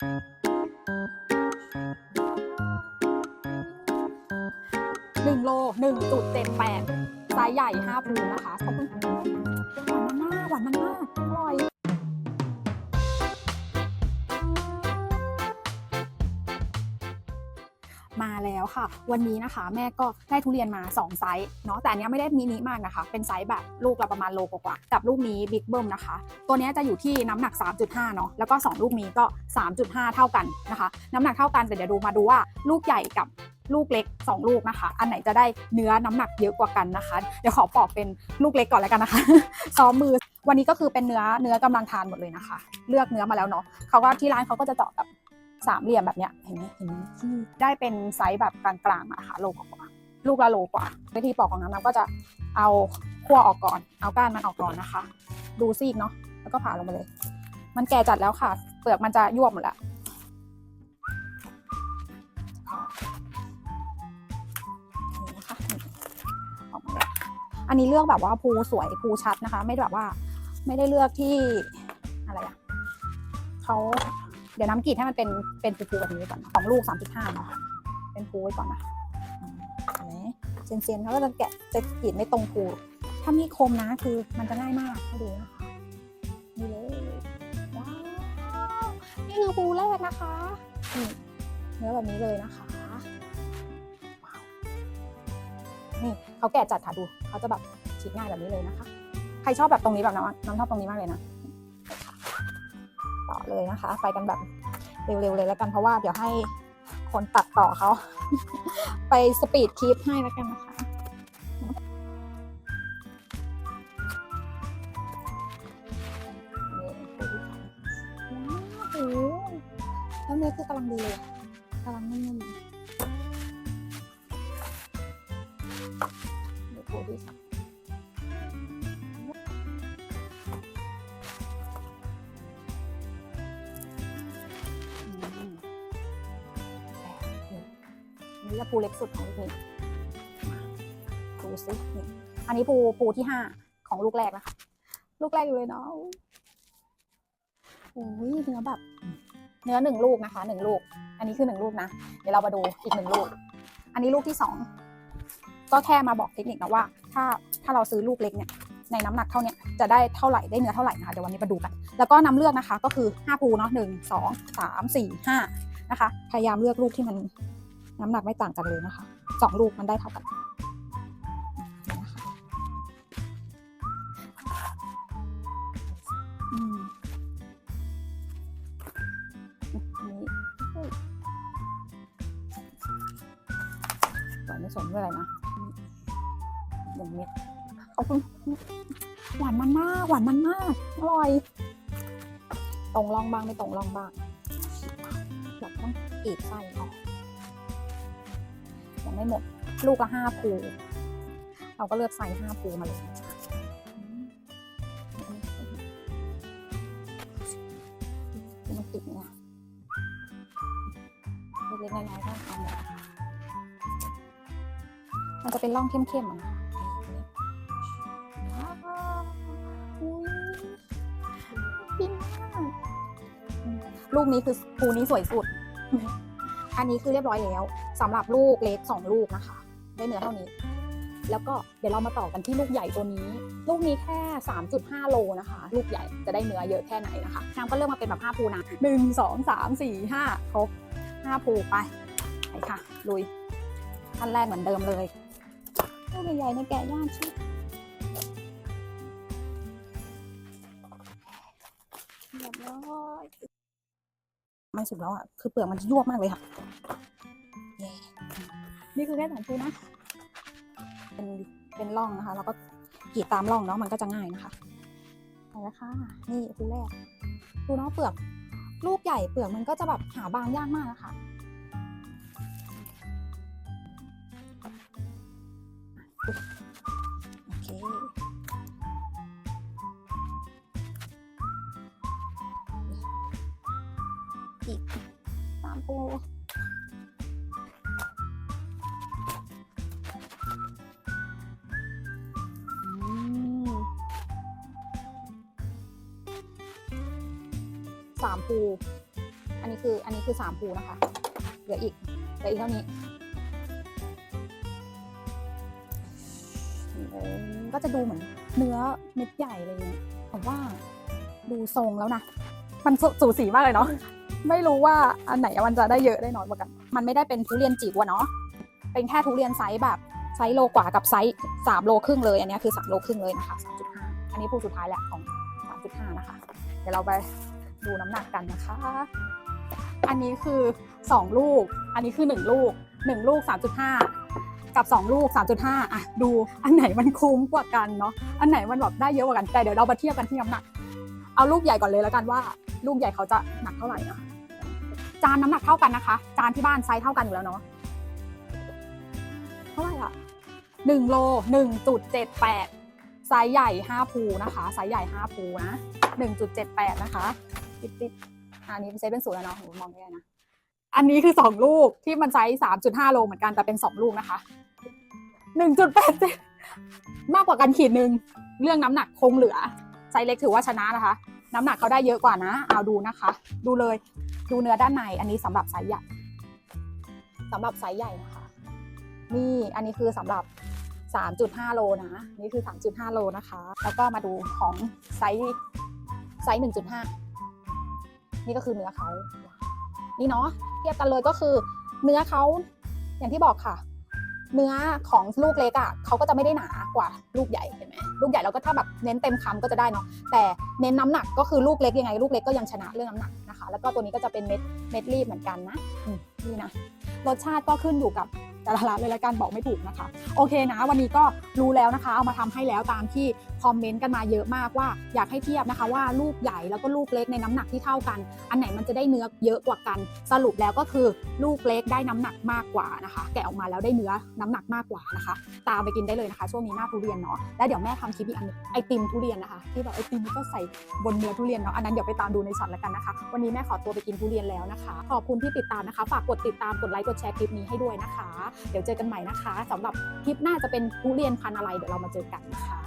หนึ่งโลหนึ่งจุดเจ็ดแปดไซส์ใหญ่ห้าพูนะคะขอบคุณหวานมากหวานมาก มาแล้วค่ะ วันนี้นะคะ แม่ก็ได้ทุเรียนมา 2 ไซส์เนาะแต่อันนี้ไม่ได้มินิมากนะคะ เป็นไซส์แบบลูกละประมาณโลกว่ากับลูกนี้บิ๊กเบิ้มนะคะ ตัวนี้จะอยู่ที่น้ำหนัก 3.5 เนาะแล้วก็ 2 ลูกนี้ก็ 3.5 เท่ากันนะคะ น้ำหนักเท่ากันแต่เดี๋ยวดูมาดูว่าลูกใหญ่กับลูกเล็ก 2 ลูกนะคะ อันไหนจะได้เนื้อน้ำหนักเยอะกว่ากันนะคะ เดี๋ยวขอปอกเป็นลูกเล็กก่อนแล้วกันนะคะ ซ้อมมือ วันนี้ก็คือเป็นเนื้อเนื้อกำลังทานหมดเลยนะคะ เลือกเนื้อมาแล้วเนาะเขาก็ที่ร้านเขาก็จะเจาะกับ สามเหลี่ยมแบบเนี้ยเห็นไหมเห็นไหมที่ได้เป็นไซส์แบบกลางๆอะค่ะโลกว่าลูกละโลกว่าวิธีปอกของน้ำน้ำก็จะเอาขั้วออกก่อน เอาก้านมันออกก่อนนะคะ ดูซีกเนาะแล้วก็ผ่าลงไปเลย มันแก่จัดแล้วค่ะ เปลือกมันจะยวบหมดแล้วนี่นะอันนี้เลือกแบบว่าภูสวยภูชัดนะคะ ไม่แบบว่า ไม่ได้เลือกที่อะไรอะเขา ดี๋ยวน้ำกรีดให้มันเป็นเป็นภูๆแบบนี้ก่อนนะของลูก 3.5เนาะเป็นภูไว้ก่อนนะเห็นไหมเซียนเขาก็จะแกะจะกรีดไม่ตรงภูถ้ามีคมนะคือมันจะง่ายมากให้ดูนะคะนี่เลยว้าวนี่คือภูแรกนะคะนี่เนื้อแบบนี้เลยนะคะว้าวนี่เขาแกะจัดค่ะดูเขาจะแบบฉีกง่ายแบบนี้เลยนะคะ ใครชอบแบบตรงนี้แบบน้ำน้ำชอบตรงนี้มากเลยนะ ต่อเลยนะคะ ไปกันแบบเร็วๆเลยแล้วกันเพราะว่าเดี๋ยวให้คนตัดต่อเขา ไปสปีดคลิปให้แล้วกันนะคะโอ้โหแล้วเนื้อคือกำลังดีเลยกำลังนุ่มๆเดี๋ยวโทรที่สา นี่จะปูเล็กสุดของลูกนี้ปูซินี่อันนี้ปูปูที่ห้าของลูกแรกนะคะ ลูกแรกอยู่เลยเนาะโอ้ยเนื้อแบบเนื้อหนึ่งลูกนะคะหนึ่งลูก อันนี้คือหนึ่งลูกนะ เดี๋ยวเรามาดูอีกหนึ่งลูก อันนี้ลูกที่สองก็แค่มาบอกเทคนิคนะว่า ถ้าถ้าเราซื้อลูกเล็กเนี่ยในน้ำหนักเท่านี้จะได้เท่าไหร่ได้เนื้อเท่าไหร่นะคะเดี๋ยววันนี้มาดูกัน แล้วก็น้ำเลือกนะคะก็คือ5ภูเนาะหนึ่งสองสามสี่ห้านะคะ พยายามเลือกลูกที่มัน น้ำหนักไม่ต่างกันเลยนะคะสองลูกมันได้เท่ากันนะคะอืมอันนี้เฮ้ยสวยไม่สมด้วยอะไรนะหนึ่งเม็ดขอบคุณหวานมันมาก หวานมันมาก อร่อย ตรงรองบ้างไม่ตรงรองบ้างแบบต้องกรีดไส้ออกังไม่หมด ลูกละห้าภูเราก็เลือกไซส์ห้าภูมาเลยนะคะมันติดเนี่ยเล็กๆน้อยๆก็เอาหมดนะมันจะเป็นร่องเข้มๆอะนะคะว้าวอุ๊ยฟินมากลูกนี้คือภูนี้สวยสุด อันนี้คือเรียบร้อยแล้วสำหรับลูกเล็กสองลูกนะคะ ได้เนื้อเท่านี้ แล้วก็เดี๋ยวเรามาต่อกันที่ลูกใหญ่ตัวนี้ ลูกนี้แค่ 3.5 โลนะคะ ลูกใหญ่จะได้เนื้อเยอะแค่ไหนนะคะน้ำก็เลือกมาเป็นแบบ5ภูนะหนึ่งสองสามสี่ห้าครบห้าภูไปไปค่ะ ลุยขั้นแรกเหมือนเดิมเลยลูกใหญ่ๆในแกะย่างชิเรียบร้อย ไม่สุดแล้วอะ คือเปลือกมันจะยวบมากเลยค่ะ นี่คือแค่สองภูนะ เป็นเป็นร่องนะคะ แล้วก็กรีดตามร่องเนาะ มันก็จะง่ายนะคะไปแล้วค่ะ นี่ภูแรก ดูเนาะเปลือก ลูกใหญ่เปลือกมันก็จะแบบหาบางยากมากนะคะ อีกสามปูอืมสามปู อันนี้คือ อันนี้คือสามภูนะคะ เหลืออีก เหลืออีกเท่านี้ ก็จะดูเหมือนเนื้อเม็ดใหญ่อะไรเงี้ยผมว่าดูทรงแล้วนะ มันสูสีมากเลยเนาะ ไม่รู้ว่าอันไหนมันจะได้เยอะได้น้อยกว่ากัน มันไม่ได้เป็นทุเรียนจิ๋วอะเนาะ เป็นแค่ทุเรียนไซส์แบบไซส์โลกว่ากับไซส์สามโลครึ่งเลย อันนี้คือสามโลครึ่งเลยนะคะสามจุดห้าอันนี้ภูสุดท้ายแหละของสามจุดห้านะคะ เดี๋ยวเราไปดูน้ำหนักกันนะคะ อันนี้คือสองลูก อันนี้คือหนึ่งลูกหนึ่งลูกสามจุดห้ากับสองลูกสามจุดห้าอะ ดูอันไหนมันคุ้มกว่ากันเนาะ อันไหนมันแบบได้เยอะกว่ากัน แต่เดี๋ยวเรามาเทียบกันที่น้ำหนัก เอาลูกใหญ่ก่อนเลยแล้วกันว่า ลูกใหญ่เขาจะหนักเท่าไหร่นะคะ จานน้ำหนักเท่ากันนะคะ จานที่บ้านไซส์เท่ากันอยู่แล้วเนาะเท่าไหร่อะหนึ่งโลหนึ่งจุดเจ็ดแปดไซส์ใหญ่ห้าภูนะคะไซส์ใหญ่ห้าภูนะหนึ่งจุดเจ็ดแปดนะคะติดติดอันนี้เซตเป็นศูนย์แล้วเนาะหนูมองได้นะอันนี้คือสองลูกที่มันไซส์สามจุดห้าโลเหมือนกันแต่เป็นสองลูกนะคะหนึ่งจุดแปดเจ็ดมากกว่ากันขีดหนึ่งเรื่องน้ำหนักคงเหลือไซส์เล็กถือว่าชนะนะคะ น้ำหนักเขาได้เยอะกว่านะ เอาดูนะคะ ดูเลย ดูเนื้อด้านในอันนี้สำหรับไซส์ใหญ่สำหรับไซส์ใหญ่นะคะนี่อันนี้คือสำหรับ 3.5 โลนะ นี่คือ 3.5 โลนะคะ แล้วก็มาดูของไซส์ไซส์ 1.5 นี่ก็คือเนื้อเขา นี่เนาะเทียบกันเลยก็คือเนื้อเขาอย่างที่บอกค่ะ เนื้อของลูกเล็กอะ่ะเขาก็จะไม่ได้หนากว่าลูกใหญ่เห็นไหมลูกใหญ่เราก็ถ้าแบบเน้นเต็มคำก็จะได้เนาะแต่เน้นน้ำหนักก็คือลูกเล็กยังไง ลูกเล็กก็ยังชนะเรื่องน้ำหนัก นะคะ แล้วก็ตัวนี้ก็จะเป็นเม็ดเม็ดรีบเหมือนกันนะอืมนี่นะรสชาติก็ขึ้นอยู่กับแต่ละร้านเลยละกันบอกไม่ถูกนะคะ โอเคนะ วันนี้ก็รู้แล้วนะคะ เอามาทำให้แล้วตามที่ คอมเมนต์กันมาเยอะมากว่าอยากให้เทียบนะคะว่าลูกใหญ่แล้วก็ลูกเล็กในน้ำหนักที่เท่ากัน อันไหนมันจะได้เนื้อเยอะกว่ากัน สรุปแล้วก็คือลูกเล็กได้น้ำหนักมากกว่านะคะ แกะออกมาแล้วได้เนื้อน้ำหนักมากกว่านะคะ ตามไปกินได้เลยนะคะ ช่วงนี้หน้าทุเรียนเนาะแล้วเดี๋ยวแม่ทำคลิปอีกอันไอติมทุเรียนนะคะที่แบบไอติมก็ใส่บนเนื้อทุเรียนเนาะอันนั้นเดี๋ยวไปตามดูในช็อตแล้วกันนะคะ วันนี้แม่ขอตัวไปกินทุเรียนแล้วนะคะ ขอบคุณที่ติดตามนะคะ ฝากกดติดตามกดไลค์กดแชร์คลิปนี้ให้ด้วยนะคะ เดี๋ยวเจอกันใหม่นะคะสำหรับคลิปหน้าจะเป็นทุเรียนพันอะไรเดี๋ยวเรามาเจอกันนะคะ